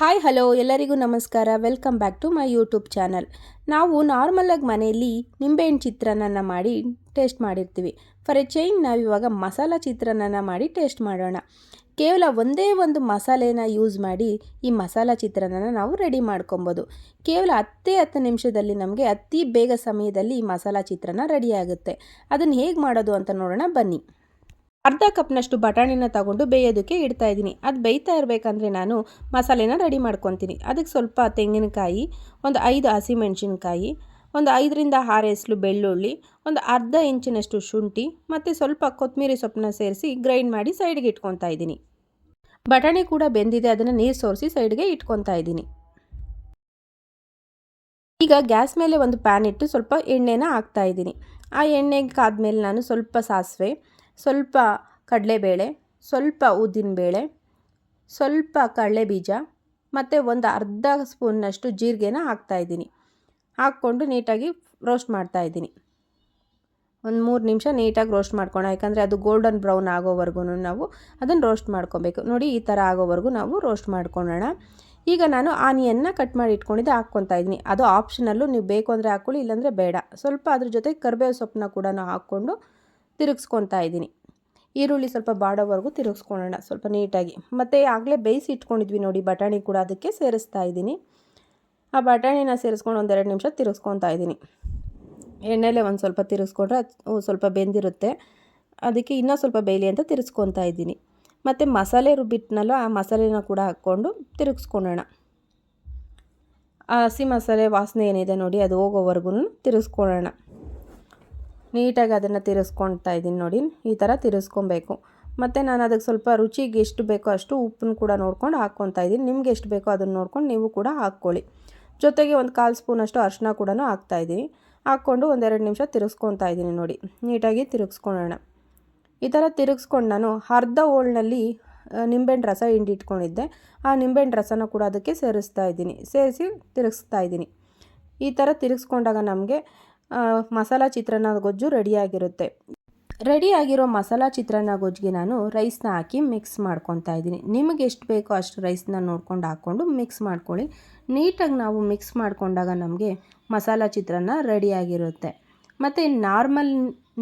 Hi hello ಎಲ್ಲರಿಗೂ ನಮಸ್ಕಾರ. Welcome back to my YouTube channel ನಾವು ನಾರ್ಮಲಾಗಿ ಮನೆಯಲ್ಲಿ ನಿಂಬೆಹಣ್ಣು ಚಿತ್ರಾನ್ನ ಮಾಡಿ ಟೇಸ್ಟ್ ಮಾಡಿರ್ತೀವಿ. ಫಾರ್ ಎ ಚೇಂಜ್ ನಾವಿವಾಗ ಮಸಾಲ ಚಿತ್ರಾನ್ನ ಮಾಡಿ ಟೇಸ್ಟ್ ಮಾಡೋಣ. ಕೇವಲ ಒಂದೇ ಒಂದು ಮಸಾಲೆನ ಯೂಸ್ ಮಾಡಿ ಈ ಮಸಾಲ ಚಿತ್ರಾನ್ನ ನಾವು ರೆಡಿ ಮಾಡ್ಕೊಬೋದು. ಕೇವಲ ಹತ್ತೇ ಹತ್ತು ನಿಮಿಷದಲ್ಲಿ ನಮಗೆ ಅತಿ ಬೇಗ ಸಮಯದಲ್ಲಿ ಈ ಮಸಾಲ ಚಿತ್ರಾನ್ನ ರೆಡಿ ಆಗುತ್ತೆ. ಅದನ್ನು ಹೇಗೆ ಮಾಡೋದು ಅಂತ ನೋಡೋಣ, ಬನ್ನಿ. ಅರ್ಧ ಕಪ್ನಷ್ಟು ಬಟಾಣಿನ ತಗೊಂಡು ಬೇಯೋದಕ್ಕೆ ಇಡ್ತಾ ಇದ್ದೀನಿ. ಅದು ಬೇಯ್ತಾ ಇರಬೇಕಂದ್ರೆ ನಾನು ಮಸಾಲೆನ ರೆಡಿ ಮಾಡ್ಕೊತೀನಿ. ಅದಕ್ಕೆ ಸ್ವಲ್ಪ ತೆಂಗಿನಕಾಯಿ, ಒಂದು ಐದು ಹಸಿಮೆಣಸಿನ್ಕಾಯಿ, ಒಂದು ಐದರಿಂದ ಆರು ಎಸ್ಲು ಬೆಳ್ಳುಳ್ಳಿ, ಒಂದು ಅರ್ಧ ಇಂಚಿನಷ್ಟು ಶುಂಠಿ ಮತ್ತು ಸ್ವಲ್ಪ ಕೊತ್ತಂಬರಿ ಸೊಪ್ಪನ್ನ ಸೇರಿಸಿ ಗ್ರೈಂಡ್ ಮಾಡಿ ಸೈಡ್ಗೆ ಇಟ್ಕೊತಾ ಇದ್ದೀನಿ. ಬಟಾಣಿ ಕೂಡ ಬೆಂದಿದೆ, ಅದನ್ನು ನೀರು ಸೋರಿಸಿ ಸೈಡ್ಗೆ ಇಟ್ಕೊತಾ ಇದ್ದೀನಿ. ಈಗ ಗ್ಯಾಸ್ ಮೇಲೆ ಒಂದು ಪ್ಯಾನ್ ಇಟ್ಟು ಸ್ವಲ್ಪ ಎಣ್ಣೆನ ಹಾಕ್ತಾ ಇದ್ದೀನಿ. ಆ ಎಣ್ಣೆಗೆ ಕಾದ್ಮೇಲೆ ನಾನು ಸ್ವಲ್ಪ ಸಾಸಿವೆ ಸ್ವಲ್ಪ ಕಡಲೆಬೇಳೆ, ಸ್ವಲ್ಪ ಉದ್ದಿನಬೇಳೆ ಸ್ವಲ್ಪ ಕಡಲೆಬೀಜ ಮತ್ತು ಒಂದು ಅರ್ಧ ಸ್ಪೂನ್ನಷ್ಟು ಜೀರಿಗೆನ ಹಾಕ್ತಾಯಿದ್ದೀನಿ ಹಾಕ್ಕೊಂಡು ನೀಟಾಗಿ ರೋಸ್ಟ್ ಮಾಡ್ತಾಯಿದ್ದೀನಿ ಒಂದು ಮೂರು ನಿಮಿಷ ನೀಟಾಗಿ ರೋಸ್ಟ್ ಮಾಡ್ಕೋಣ. ಯಾಕಂದರೆ ಅದು ಗೋಲ್ಡನ್ ಬ್ರೌನ್ ಆಗೋವರೆಗೂ ನಾವು ಅದನ್ನು ರೋಸ್ಟ್ ಮಾಡ್ಕೊಬೇಕು. ನೋಡಿ, ಈ ಥರ ಆಗೋವರೆಗೂ ನಾವು ರೋಸ್ಟ್ ಮಾಡ್ಕೊಳ್ಳೋಣ ಈಗ ನಾನು ಆನಿಯನ್ನ ಕಟ್ ಮಾಡಿ ಇಟ್ಕೊಂಡಿದ್ದೆ ಹಾಕ್ಕೊತಾ ಇದ್ದೀನಿ. ಅದು ಆಪ್ಷನಲ್ಲೂ ನೀವು ಬೇಕು ಅಂದರೆ ಹಾಕ್ಕೊಳ್ಳಿ, ಇಲ್ಲಾಂದರೆ ಬೇಡ. ಸ್ವಲ್ಪ ಅದ್ರ ಜೊತೆ ಕರಿಬೇವು ಸೊಪ್ಪನ್ನ ಕೂಡ ಹಾಕ್ಕೊಂಡು ತಿರುಗಿಸ್ಕೊತಾ ಇದ್ದೀನಿ. ಈರುಳ್ಳಿ ಸ್ವಲ್ಪ ಬಾಡೋವರೆಗೂ ತಿರುಗಿಸ್ಕೊಳ್ಳೋಣ, ಸ್ವಲ್ಪ ನೀಟಾಗಿ. ಮತ್ತು ಆಗಲೇ ಬೇಯಿಸಿ ಇಟ್ಕೊಂಡಿದ್ವಿ ನೋಡಿ, ಬಟಾಣಿ ಕೂಡ ಅದಕ್ಕೆ ಸೇರಿಸ್ತಾ ಇದ್ದೀನಿ. ಆ ಬಟಾಣಿನ ಸೇರಿಸ್ಕೊಂಡು ಒಂದೆರಡು ನಿಮಿಷ ತಿರುಗಿಸ್ಕೊತಾ ಇದ್ದೀನಿ. ಎಣ್ಣೆಲೆ ಒಂದು ಸ್ವಲ್ಪ ತಿರುಗಿಸ್ಕೊಂಡ್ರೆ ಅದು ಸ್ವಲ್ಪ ಬೆಂದಿರುತ್ತೆ. ಅದಕ್ಕೆ ಇನ್ನೂ ಸ್ವಲ್ಪ ಬೇಯಲಿ ಅಂತ ತಿರುಗಿಸ್ಕೊತಾ ಇದ್ದೀನಿ. ಮತ್ತು ಮಸಾಲೆ ರುಬ್ಬಿಟ್ನಲ್ಲ, ಆ ಮಸಾಲೆನ ಕೂಡ ಹಾಕ್ಕೊಂಡು ತಿರುಗಿಸ್ಕೊಳ್ಳೋಣ. ಆ ಹಸಿ ಮಸಾಲೆ ವಾಸನೆ ಏನಿದೆ ನೋಡಿ, ಅದು ಹೋಗೋವರೆಗೂ ತಿರುಗಿಸ್ಕೊಳ್ಳೋಣ. ನೀಟಾಗಿ ಅದನ್ನು ತಿರುಸ್ಕೊತಾ ಇದ್ದೀನಿ ನೋಡಿ, ಈ ಥರ ತಿರ್ಸ್ಕೊಬೇಕು. ಮತ್ತು ನಾನು ಅದಕ್ಕೆ ಸ್ವಲ್ಪ ರುಚಿಗೆ ಎಷ್ಟು ಬೇಕೋ ಅಷ್ಟು ಉಪ್ಪನ್ನು ಕೂಡ ನೋಡ್ಕೊಂಡು ಹಾಕ್ಕೊತಾ ಇದ್ದೀನಿ. ನಿಮ್ಗೆ ಎಷ್ಟು ಬೇಕೋ ಅದನ್ನು ನೋಡ್ಕೊಂಡು ನೀವು ಕೂಡ ಹಾಕ್ಕೊಳ್ಳಿ. ಜೊತೆಗೆ ಒಂದು ಕಾಲು ಸ್ಪೂನಷ್ಟು ಅರಿಶಿನ ಕೂಡ ಹಾಕ್ತಾಯಿದ್ದೀನಿ ಹಾಕ್ಕೊಂಡು ಒಂದೆರಡು ನಿಮಿಷ ತಿರುಗಿಸ್ಕೊತಾ ಇದ್ದೀನಿ ನೋಡಿ, ನೀಟಾಗಿ ತಿರುಗಿಸ್ಕೊಳ್ಳೋಣ ಈ ಥರ ತಿರುಗಿಸ್ಕೊಂಡು ನಾನು ಅರ್ಧ ಓಳ್ನಲ್ಲಿ ನಿಂಬೆಹಣ್ಣು ರಸ ಹಿಂಡಿಟ್ಕೊಂಡಿದ್ದೆ ಆ ನಿಂಬೆಹಣ್ಣು ರಸನ ಕೂಡ ಅದಕ್ಕೆ ಸೇರಿಸ್ತಾ ಇದ್ದೀನಿ, ಸೇರಿಸಿ ತಿರುಗಿಸ್ತಾ ಇದ್ದೀನಿ. ಈ ಥರ ತಿರುಗಿಸ್ಕೊಂಡಾಗ ನಮಗೆ ಮಸಾಲ ಚಿತ್ರಾನ್ನ ಗೊಜ್ಜು ರೆಡಿಯಾಗಿರುತ್ತೆ ರೆಡಿಯಾಗಿರೋ ಮಸಾಲ ಚಿತ್ರಾನ್ನ ಗೊಜ್ಜಿಗೆ ನಾನು ರೈಸ್ನ ಹಾಕಿ ಮಿಕ್ಸ್ ಮಾಡ್ಕೊತಾ ಇದ್ದೀನಿ. ನಿಮಗೆ ಎಷ್ಟು ಬೇಕೋ ಅಷ್ಟು ರೈಸ್ನ ನೋಡ್ಕೊಂಡು ಹಾಕ್ಕೊಂಡು ಮಿಕ್ಸ್ ಮಾಡ್ಕೊಳ್ಳಿ. ನೀಟಾಗಿ ನಾವು ಮಿಕ್ಸ್ ಮಾಡಿಕೊಂಡಾಗ ನಮಗೆ ಮಸಾಲ ಚಿತ್ರಾನ್ನ ರೆಡಿಯಾಗಿರುತ್ತೆ ಮತ್ತು ನಾರ್ಮಲ್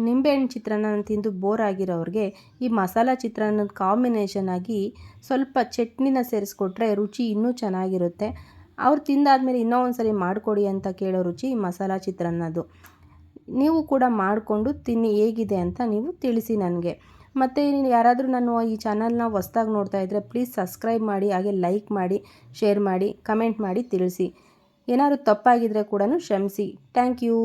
ನಿಂಬೆಹಣ್ಣು ಚಿತ್ರಾನ್ನ ತಿಂದು ಬೋರ್ ಆಗಿರೋರಿಗೆ ಈ ಮಸಾಲ ಚಿತ್ರಾನ್ನದ ಕಾಂಬಿನೇಷನ್ ಆಗಿ ಸ್ವಲ್ಪ ಚಟ್ನಿನ ಸೇರಿಸ್ಕೊಟ್ರೆ ರುಚಿ ಇನ್ನೂ ಚೆನ್ನಾಗಿರುತ್ತೆ. ಅವ್ರು ತಿಂದಾದಮೇಲೆ ಇನ್ನೂ ಒಂದು ಸರಿ ಮಾಡಿಕೊಡಿ ಅಂತ ಕೇಳೋ ರುಚಿ ಈ ಮಸಾಲ ಚಿತ್ರಾನ್ನದು ನೀವು ಕೂಡ ಮಾಡಿಕೊಂಡು ತಿನ್ನಿ, ಹೇಗಿದೆ ಅಂತ ನೀವು ತಿಳಿಸಿ ನನಗೆ. ಮತ್ತು ಯಾರಾದರೂ ನಾನು ಈ ಚಾನಲ್ನ ಹೊಸ್ದಾಗಿ ನೋಡ್ತಾ ಇದ್ದರೆ ಪ್ಲೀಸ್ ಸಬ್ಸ್ಕ್ರೈಬ್ ಮಾಡಿ, ಹಾಗೆ ಲೈಕ್ ಮಾಡಿ, ಶೇರ್ ಮಾಡಿ, ಕಮೆಂಟ್ ಮಾಡಿ ತಿಳಿಸಿ. ಏನಾದರೂ ತಪ್ಪಾಗಿದ್ದರೆ ಕೂಡ ಕ್ಷಮಿಸಿ. Thank you.